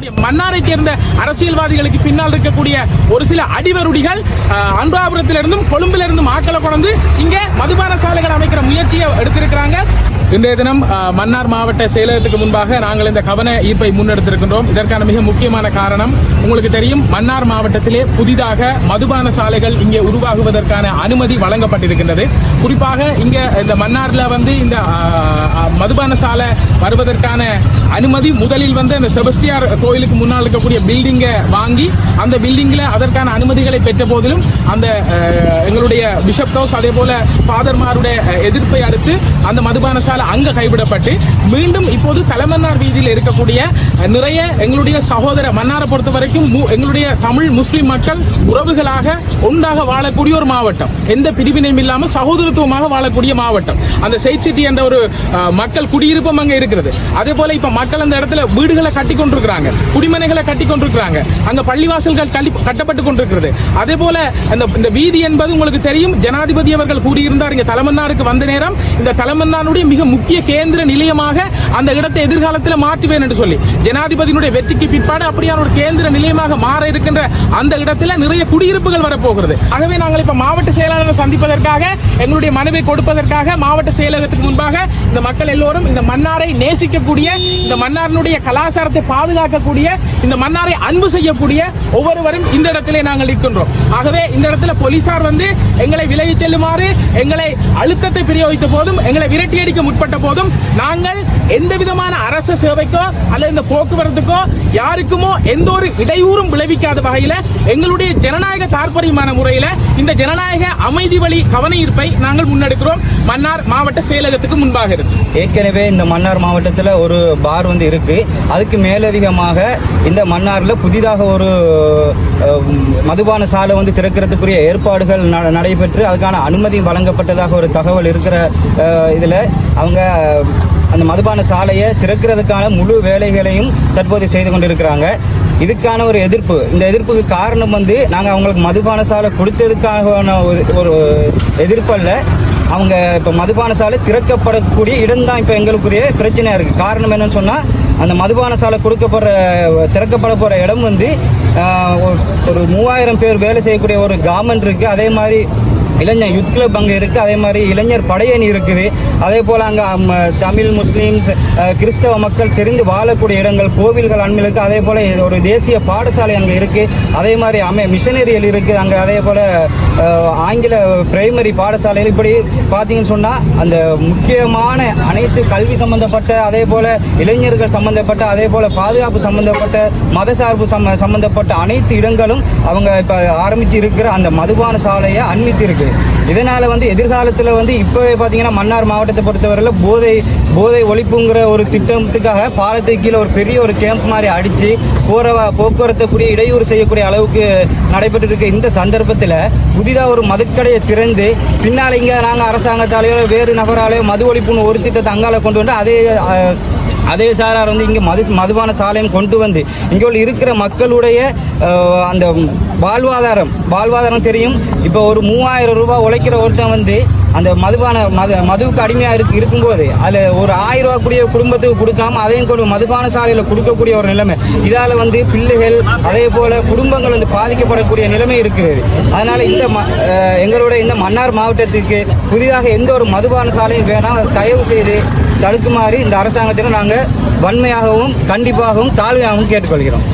இருக்கக்கூடிய மன்னாரை சேர்ந்த அரசியல்வாதிகளுக்கு பின்னால் இருக்கக்கூடிய ஒரு சில அடிவருடிகள் அஹ், கொழும்பிலிருந்தும் ஆக்களை கொண்டு இங்க மதுபான சாலைகள் அமைக்கிற முயற்சியை எடுத்திருக்கிறாங்க. இன்றைய தினம் மன்னார் மாவட்ட செயலகத்துக்கு முன்பாக நாங்கள் இந்த கவன ஈர்ப்பை முன்னெடுத்திருக்கின்றோம். இதற்கான மிக முக்கியமான காரணம் உங்களுக்கு தெரியும் மன்னார் மாவட்டத்திலே புதிதாக மதுபான சாலைகள் இங்கே உருவாகுவதற்கான அனுமதி வழங்கப்பட்டிருக்கின்றது. குறிப்பாக இங்க இந்த மன்னார்ல வந்து இந்த மதுபான சாலை வருவதற்கான அனுமதி முதலில் வந்து அந்த செபஸ்தியார் கோயிலுக்கு முன்னால் இருக்கக்கூடிய பில்டிங்கை வாங்கி அந்த பில்டிங்ல அதற்கான அனுமதிகளை பெற்ற போதிலும் அந்த எங்களுடைய பிஷப் ஹவுஸ் அதே போல ஃபாதர்மாருடைய எதிர்ப்பை அடுத்து அந்த மதுபான சாலை அங்க கைவிடப்பட்டு மீண்டும் இப்போது தலைமன்னார் வீதியில் இருக்கக்கூடிய நிறைய எங்களுடைய சகோதர மன்னாரை பொறுத்த வரைக்கும் எங்களுடைய தமிழ் முஸ்லிம் மக்கள் உறவுகளாக ஒன்றாக வாழக்கூடிய ஒரு மாவட்டம். எந்த பிரிவினையும் இல்லாமல் சகோதரத்துவமாக வாழக்கூடிய மாவட்டம். அந்த செயிட் சிட்டி என்ற ஒரு மக்கள் குடியிருப்பம் அங்க இருக்கிறது. அதே போல இப்ப மக்கள் அந்த இடத்துல வீடுகளை கட்டி கொண்டிருக்கிறாங்க. குடிமனைகளை கட்டி கொண்டிருக்கிறாங்க. அங்க பள்ளிவாசல்கள் கட்டப்பட்டு கொண்டிருக்கிறது. அதே போல அந்த இந்த வீதி என்பது உங்களுக்கு தெரியும். ஜனாதிபதி அவர்கள் கூறியிருந்தார் இங்க தலைமன்னாருக்கு வந்த நேரம். இந்த தலைமன்னாருடைய மிக முக்கிய கேந்திர நிலையமாக அந்த இடத்தை எதிர்காலத்தில் மாற்றுவேன் என்று சொல்லி. ஜனாதிபதியினுடைய வெற்றிக்கு பிற்பாடு அப்படியான ஒரு கேந்திர நிலையமாக மாற இருக்கின்ற அந்த இடத்துல நிறைய குடியிருப்புகள் வரப்போகிறது. ஆகவே நாங்கள் இப்ப மாவட்ட செயலாளரை சந்திப்பதற்காக எங்களுடைய மனுவை கொடுப்பதற்காக மாவட்ட செயலகத்துக்கு முன்பாக இந்த மக்கள் எல்லோரும் இந்த மன்னாரை நேசிக்கக்கூடிய இந்த மன்னாரினுடைய கலாச்சாரத்தை பாதுகாக்கக்கூடிய இந்த மன்னாரை அன்பு செய்யக்கூடிய ஒவ்வொருவரும் இந்த இடத்திலே நாங்கள் இருக்கின்றோம் ஆகவே இந்த இடத்துல போலீசார் வந்து எங்களை விலகி செல்லுமாறு எங்களை அழுத்தத்தை பிரயோகித்த போதும் எங்களை விரட்டி அடிக்க முற்பட்ட போதும் நாங்கள் எந்த விதமான அரச சேவைக்கோ அல்லது இந்த போக்குவரத்துக்கோ யாருக்குமோ எந்த ஒரு இடையூறும் விளைவிக்காத வகையில் எங்களுடைய ஜனநாயக தாற்பரியமான முறையில் இந்த ஜனநாயக அமைதி வழி கவன ஈர்ப்பை நாங்கள் முன்னெடுக்கிறோம். மன்னார் மாவட்ட செயலகத்துக்கு முன்பாக இருக்கு. ஏற்கனவே இந்த மன்னார் மாவட்டத்தில் ஒரு பார் வந்து இருக்கு. அதுக்கு மேலதிகமாக இந்த மன்னாரில் புதிதாக ஒரு மதுபான சாலை வந்து திறக்கிறதுக்குரிய ஏற்பாடுகள் ந- நடைபெற்று அதுக்கான அனுமதி வழங்கப்பட்டதாக ஒரு தகவல் இருக்கிற இதில் அவங்க அந்த மதுபான சாலையை திறக்கிறதுக்கான முழு வேலைகளையும் தற்போது செய்து கொண்டிருக்கிறாங்க. இதுக்கான ஒரு எதிர்ப்பு. இந்த எதிர்ப்புக்கு காரணம் வந்து நாங்கள் அவங்களுக்கு மதுபான சாலை கொடுத்ததுக்கான ஒரு- ஒரு எதிர்ப்பு அல்ல அவங்க இப்போ மதுபான சாலை திறக்கப்படக்கூடிய இடம்தான் இப்போ எங்களுக்குரிய பிரச்சனையாக இருக்குது காரணம் என்னன்னு சொன்னால் அந்த மதுபான சாலை கொடுக்கப்படுற திறக்கப்பட போகிற இடம் வந்து ஒரு- ஒரு மூவாயிரம் பேர் வேலை செய்யக்கூடிய ஒரு கார்மெண்ட் இருக்குது அதே மாதிரி இளைஞர் யுத் கிளப் அங்கே இருக்குது அதே மாதிரி இளைஞர் படையணி இருக்குது. அதே போல் அங்கே தமிழ் முஸ்லீம்ஸ் கிறிஸ்தவ மக்கள் செறிந்து வாழக்கூடிய இடங்கள் கோவில்கள் அண்மையில் இருக்குது அதே போல் ஒரு தேசிய பாடசாலை அங்கே இருக்குது அதே மாதிரி அமை மிஷனரியல் இருக்குது அங்கே அதே போல் ஆங்கில பிரைமரி பாடசாலைகள் இப்படி பார்த்தீங்கன்னு சொன்னால் அந்த முக்கியமான அனைத்து கல்வி சம்பந்தப்பட்ட அதே போல் இளைஞர்கள் சம்பந்தப்பட்ட அதே போல் பாதுகாப்பு சம்பந்தப்பட்ட மதசார்பு சம்ம சம்பந்தப்பட்ட அனைத்து இடங்களும் அவங்க இப்போ ஆரம்பித்து இருக்கிற அந்த மதுபான சாலையை அண்மித்து இருக்குது இதனால் வந்து எதிர்காலத்தில் வந்து இப்போவே பார்த்தீங்கன்னா மன்னார் மாவட்டத்தை பொறுத்தவரையில் போதை போதை ஒழிப்புங்கிற ஒரு திட்டத்துக்காக பாலத்துக்கு கீழே ஒரு பெரிய ஒரு கேம்ப் மாதிரி அடித்து போகிற போக்குவரத்துக்குரிய இடையூறு செய்யக்கூடிய அளவுக்கு நடைபெற்று இருக்க இந்த சந்தர்ப்பத்தில் புதிதாக ஒரு மதுக்கடையை திறந்து பின்னால் இங்கே நாங்கள் அரசாங்கத்தாலேயோ வேறு நபராலேயோ மது ஒழிப்புன்னு ஒரு திட்டத்தை அங்கால கொண்டு வந்து அதே அதே சாரார் வந்து இங்கே மது மதுபான சாலையும் கொண்டு வந்து இங்கே உள்ள இருக்கிற மக்களுடைய அந்த வாழ்வாதாரம் வாழ்வாதாரம் தெரியும். இப்போ ஒரு மூவாயிரம் ரூபாய் உழைக்கிற ஒருத்தன் வந்து அந்த மதுபான மது மதுவுக்கு அடிமையாக இருக்கு இருக்கும்போது அதில் ஒரு ஆயிரம் ரூபா கூடிய குடும்பத்துக்கு கொடுக்காம அதையும் கொண்டு மதுபான சாலையில் கொடுக்கக்கூடிய ஒரு நிலைமை. இதால் வந்து பிள்ளைகள் அதே போல் குடும்பங்கள் வந்து பாதிக்கப்படக்கூடிய நிலைமை இருக்கிறது. அதனால் இந்த ம எங்களோட எங்களுடைய இந்த மன்னார் மாவட்டத்துக்கு புதிதாக எந்த ஒரு மதுபான சாலையும் வேணாம். அதை தயவு செய்து தடுக்குமாறு இந்த அரசாங்கத்திடம் நாங்கள் வன்மையாகவும் கண்டிப்பாகவும் தாழ்மையாகவும் கேட்டுக்கொள்கிறோம்.